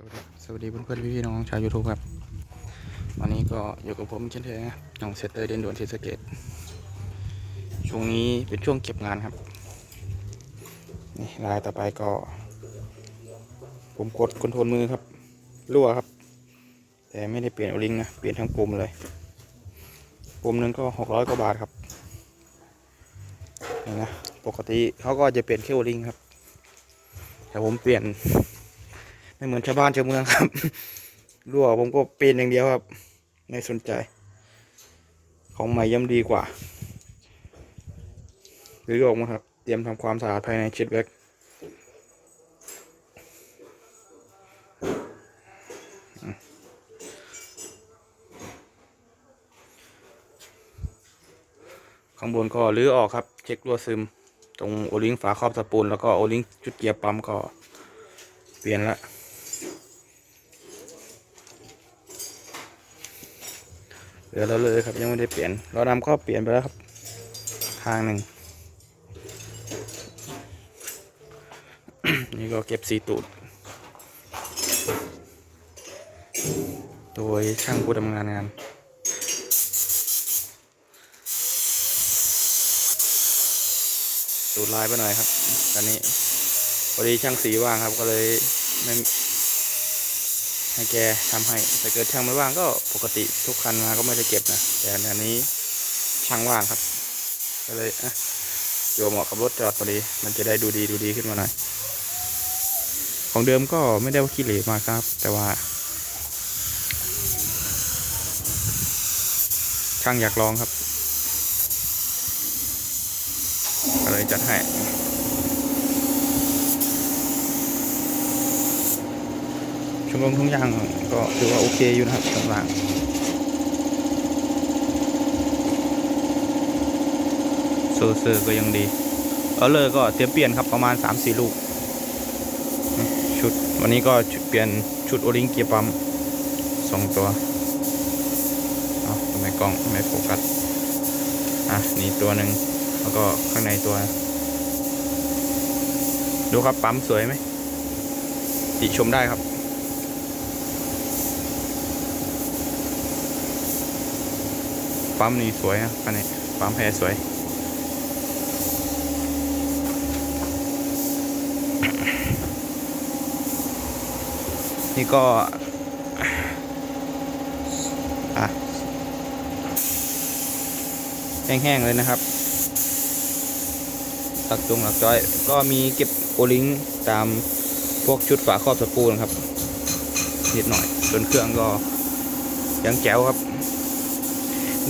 สวัสดีสวัสดีเพื่อนๆพี่ๆน้องๆชาวยูทูบครับ วันนี้ก็อยู่กับผมเช่นเคยนะน้องเซตเตอร์เดนด่วนเทสเกตช่วงนี้เป็นช่วงเก็บงานครับ นี่ลายต่อไปก็ ผมกดคอนโทรลมือครับ รั่วครับ แต่ไม่ได้เปลี่ยนโอลิงนะเปลี่ยนทั้งปุ่มเลยปุ่มหนึ่งก็หกร้อยกว่าบาทครับนี่นะปกติเขาก็จะเปลี่ยนแค่โอลิงครับแต่ผมเปลี่ยน ไม่เหมือนชาวบ้านชาวเมืองครับรั่วผมก็เป็นอย่างเดียวครับ ไม่สนใจ ของใหม่ย่ำดีกว่าหรือออกมาครับ เตรียมทำความสะอาดภายในเชิดแบ็กข้างบนก็รื้อออกครับ เช็ครั่วซึม ตรงโอลิงฝาครอบสปูลแล้วก็โอลิงจุดเกียร์ปั๊มก็เปลี่ยนละ เหลือแล้วเลยครับยังไม่ได้เปลี่ยนล้อดำก็เปลี่ยนไปแล้วครับข้างหนึ่งนี่ก็เก็บสีตูด โดยช่างผู้ทำงานงานตูดลายไปหน่อยครับตอนนี้พอดีช่างสีว่างครับก็เลยไม่ ให้แกทำให้แต่เกิดช่างไม่ว่างก็ปกติทุกคันมาก็ไม่ได้เก็บนะแต่อันนี้ช่างว่างครับ ก็เลยอะโยมเหมาะกับรถจอดพอดี มันจะได้ดูดีดูดีขึ้นมาหน่อย ของเดิมก็ไม่ได้ว่าขี้เหร่มากครับ แต่ว่า ช่างอยากลองครับ ก็เลยจัดให้ ช่วงลงทุ่งยางก็ถือว่าโอเคอยู่นะครับช่วงล่างโซเซอร์ก็ยังดีเออเลยก็เตรียมเปลี่ยนครับประมาณ 3-4 ลูก ชุดวันนี้ก็เปลี่ยนชุดโอลิงเกียร์ปั๊มสองตัวเอาทำไมกล้องไม่โฟกัสอะนี่ตัวหนึ่งแล้วก็ข้างในตัว ดูครับปั๊มสวยไหมติชมได้ครับ ปั๊มนี่สวยนะคันนี้ปั๊มแพรสวยนี่ก็แห้งๆเลยนะครับหลักจงหลักจ้อย ก็มีเก็บโอลิงตามพวกชุดฝาครอบสปูนครับนิดหน่อยส่วนเครื่องก็ยังแจ๋วครับ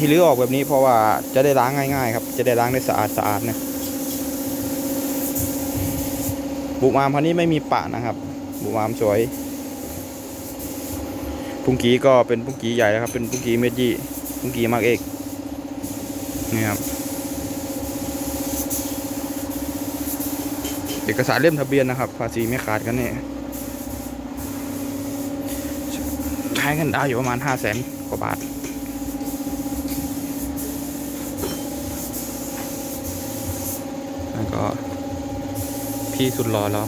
ที่รื้อออกแบบนี้เพราะว่าจะได้ล้างง่ายๆครับ จะได้ล้างได้สะอาดสะอาดนะบุมามพันนี้ไม่มีปะนะครับ บุมามสวยปุ้งกีก็เป็นปุ้งกีใหญ่แล้วครับ เป็นปุ้งกีเมดยี่ปุ้งกีมากเอกนี่ครับเอกสารเล่มทะเบียนนะครับ ภาษีไม่ขาดกันเนี่ยใช้กันได้อยู่ประมาณห้าแสนกว่าบาท แล้วก็ พี่สุดหล่อแล้ว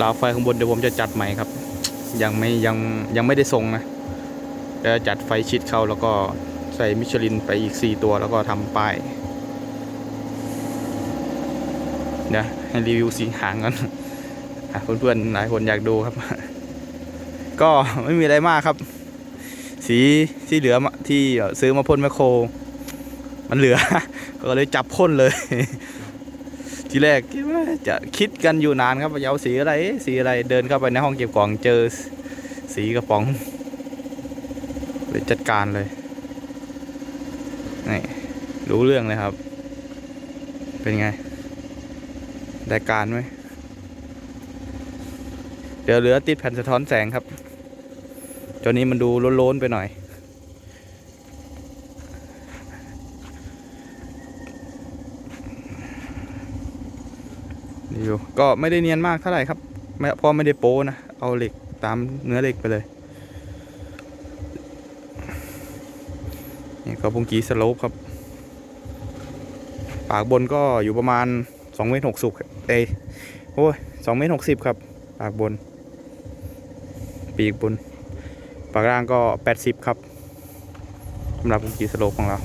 ราวไฟข้างบนเดี๋ยวผมจะจัดใหม่ครับ ยังไม่ยังยังไม่ได้ทรงนะจะจัดไฟชิดเข้าแล้วก็ใส่มิชลินไปอีก 4 ตัวแล้วก็ทำป้ายเดี๋ยวให้รีวิวสีหางกันเพื่อนๆหลายคนอยากดูครับ ก็ไม่มีอะไรมากครับ สีที่เหลือที่ซื้อมาพ่นแมคโคร มันเหลือ ก็เลยจับพ่นเลย ทีแรกจะคิดกันอยู่นานครับว่าจะเอาสีอะไรสีอะไรเดินเข้าไปในห้องเก็บของเจอสีกระป๋องเลยจัดการเลยนี่รู้เรื่องเลยครับ เป็นไง ได้การไหมเดี๋ยวเหลือติดแผ่นสะท้อนแสงครับตัวนี้มันดูโล้นๆไปหน่อย นี่อยู่ ก็ไม่ได้เนียนมากเท่าไหร่ครับเพราะไม่ได้โป้นะ เอาเหล็กตามเนื้อเหล็กไปเลยนี่ก็ปุงกีสโลปครับ ปากบนก็อยู่ประมาณ2เมตรหกสิบเอยโอ้ยสองเมตรหกสิบครับ ปากบน ปีกบน ปากล่างก็แปดสิบครับสำหรับกุกีสโลปของเรา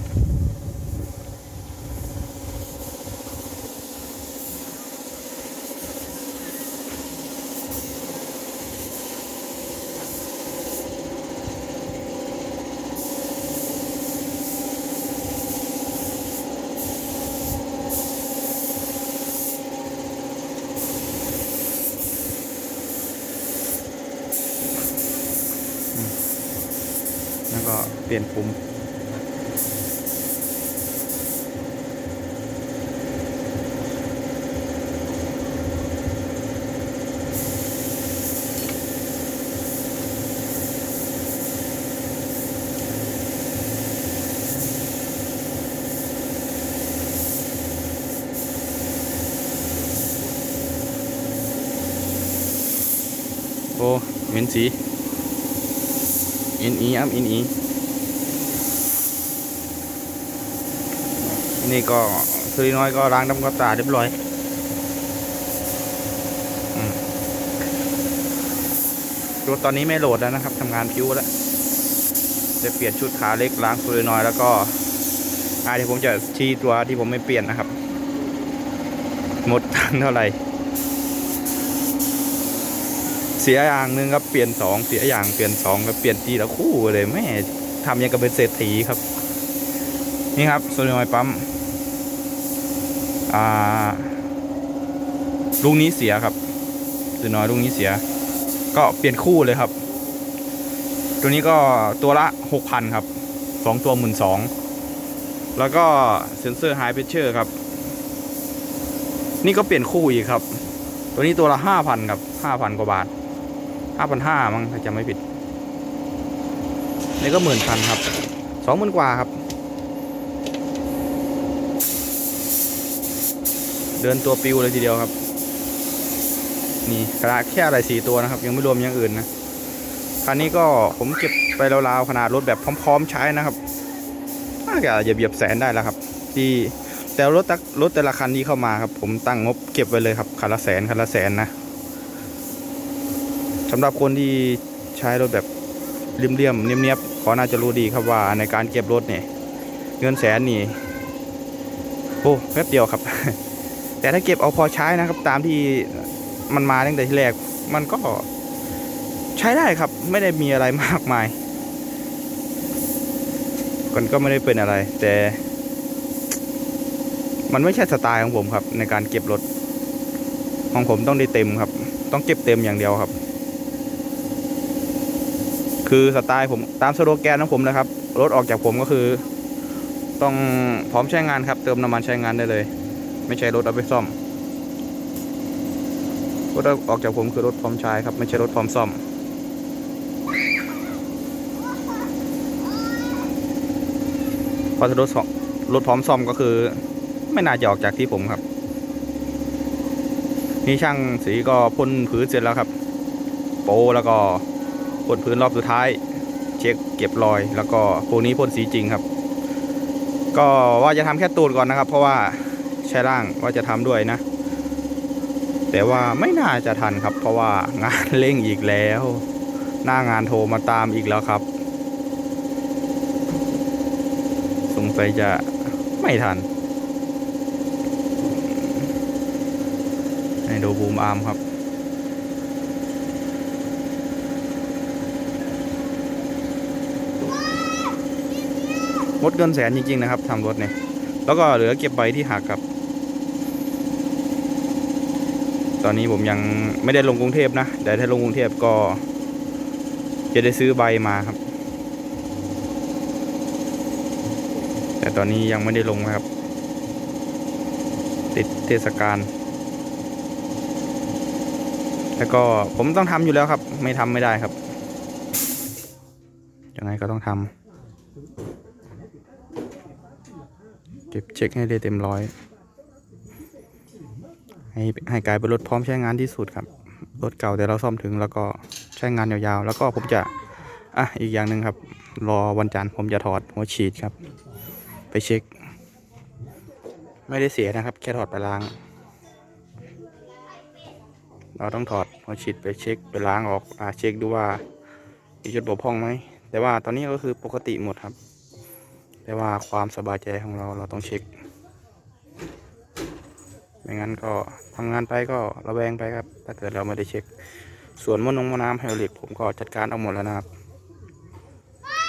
ก็เปลี่ยนปุ่มโอ้เหม็นสี อินอีครับอินอีนี่ก็สุริน้อยก็ล้างทำความสะอาดเรียบร้อยรถตอนนี้ไม่โหลดแล้วนะครับทำงานพิ้วแล้วจะเปลี่ยนชุดขาเล็กล้างสุริน้อยแล้วก็อาเดี๋ยวผมจะชี้ตัวที่ผมไม่เปลี่ยนนะครับ หมดตังเท่าไหร่ เสียอย่างหนึ่งครับเปลี่ยนสองเสียอย่างเปลี่ยนสองครับเปลี่ยนทีละคู่เลยแม่ทำยังกับเป็นเศรษฐีครับ นี่ครับโซลินอยปั๊มอ่าลูกนี้เสียครับโซลินอยลูกนี้เสีย ก็เปลี่ยนคู่เลยครับ ตัวนี้ก็ตัวละหกพันครับสองตัวหมื่นสองแล้วก็เซนเซอร์ไฮเพชเชอร์ครับ นี่ก็เปลี่ยนคู่อีกครับ ตัวนี้ตัวละห้าพันครับห้าพันกว่าบาท ห้าพันห้ามั้งถ้าจำไม่ผิดนี่ก็หมื่นพันครับสองหมื่นกว่าครับ เดินตัวปิวเลยทีเดียวครับ นี่กระแค่อะไรสี่ตัวนะครับ ยังไม่รวมอย่างอื่นนะคันนี้ก็ผมเก็บไปราวๆขนาดรถแบบพร้อม ๆ ใช้นะครับน่าจะเหยียบแสนได้แล้วครับ ที่แต่รถตักรถแต่ละคันที่เข้ามาครับ ผมตั้งงบเก็บไว้เลยครับคันละแสนคันละแสนนะ สำหรับคนที่ใช้รถแบบเรียมๆเนียบๆขอน่าจะรู้ดีครับว่าในการเก็บรถเนี่ย เงินแสนนี่โอ้แป๊บเดียวครับ แต่ถ้าเก็บเอาพอใช้นะครับ ตามที่มันมาตั้งแต่ที่แรก มันก็ใช้ได้ครับ ไม่ได้มีอะไรมากมายมันก็ไม่ได้เป็นอะไร แต่ มันไม่ใช่สไตล์ของผมครับ ในการเก็บรถของผมต้องได้เต็มครับ ต้องเก็บเต็มอย่างเดียวครับ คือสไตล์ผมตามสโลแกนของผมนะครับ รถออกจากผมก็คือ ต้องพร้อมใช้งานครับ เติมน้ำมันใช้งานได้เลย ไม่ใช่รถเอาไปซ่อมรถออกจากผมคือรถพร้อมใช้ครับ ไม่ใช่รถพร้อมซ่อมพอรถซ่อมรถพร้อมซ่อมก็คือ ไม่น่าจะออกจากที่ผมครับ นี่ช่างสีก็พ่นพื้นเสร็จแล้วครับ โปแล้วก็ พ่นพื้นรอบสุดท้าย เช็คเก็บรอย แล้วก็พวกนี้พ่นสีจริงครับ ก็ว่าจะทำแค่ตูดก่อนนะครับ เพราะว่าใช้ร่างว่าจะทำด้วยนะ แต่ว่าไม่น่าจะทันครับ เพราะว่างานเร่งอีกแล้ว หน้างานโทรมาตามอีกแล้วครับ สงสัยจะไม่ทันให้ดูบูมอาร์มครับ ดเงินแสนจริงๆนะครับทำรถเนี่ยแล้วก็เหลือเก็บใบที่หักครับ ตอนนี้ผมยังไม่ได้ลงกรุงเทพนะแต่ถ้าลงกรุงเทพก็ จะได้ซื้อใบมาครับ แต่ตอนนี้ยังไม่ได้ลงนะครับ ติดเทศกาลแล้วก็ผมต้องทำอยู่แล้วครับ ไม่ทำไม่ได้ครับยังไงก็ต้องทำ ก็บเช็คให้ได้เต็มร้อย ให้ให้กลายเป็นรถพร้อมใช้งานที่สุดครับ รถเก่าแต่เราซ่อมถึงแล้วก็ใช้งานยาวๆ แล้วก็ผมจะ อะ อีกอย่างหนึ่งครับ รอวันจันทร์ผมจะถอดหัวฉีดครับ ไปเช็ค ไม่ได้เสียนะครับ แค่ถอดไปล้าง เราต้องถอดหัวฉีดไปเช็คไปล้างออกอาเช็คดูว่ามีจุดบกพร่องไหม แต่ว่าตอนนี้ก็คือปกติหมดครับ แต่ว่าความสบายใจของเราเราต้องเช็ค ไม่งั้นก็ทำงานไปก็ระแวงไปครับ ถ้าเกิดเราไม่ได้เช็ค ส่วนมนงมน้ำไฮดรอลิกผมก็จัดการเอาหมดแล้วนะครับ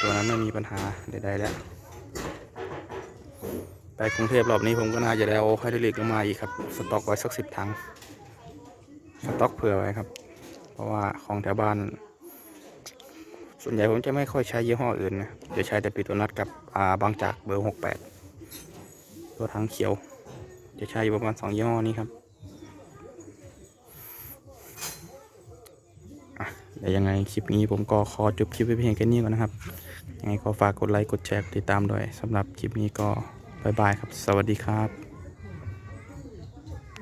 ตัวนั้นไม่มีปัญหาใดๆแล้ว ไปกรุงเทพรอบนี้ผมก็น่าจะได้เอาไฮดรอลิกลงมาอีกครับ สต็อกไว้สักสิบถัง สต็อกเผื่อไว้ครับ เพราะว่าของแถวบ้าน ส่วนใหญ่ผมจะไม่ค่อยใช้ยี่ห้ออื่นนะจะใช้แต่ปิโตนัทกับอ่าบางจากเบอร์หกแปดตัวถังเขียว จะใช้อยู่ประมาณสองยี่ห้อนี้ครับอะเดี๋ยวยังไงคลิปนี้ผมก็ขอจบคลิปไว้เพียงแค่นี้ก่อนนะครับ ยังไงก็ฝากกดไลค์กดแชร์ติดตามด้วยสำหรับคลิปนี้ก็บายบายครับ สวัสดีครับ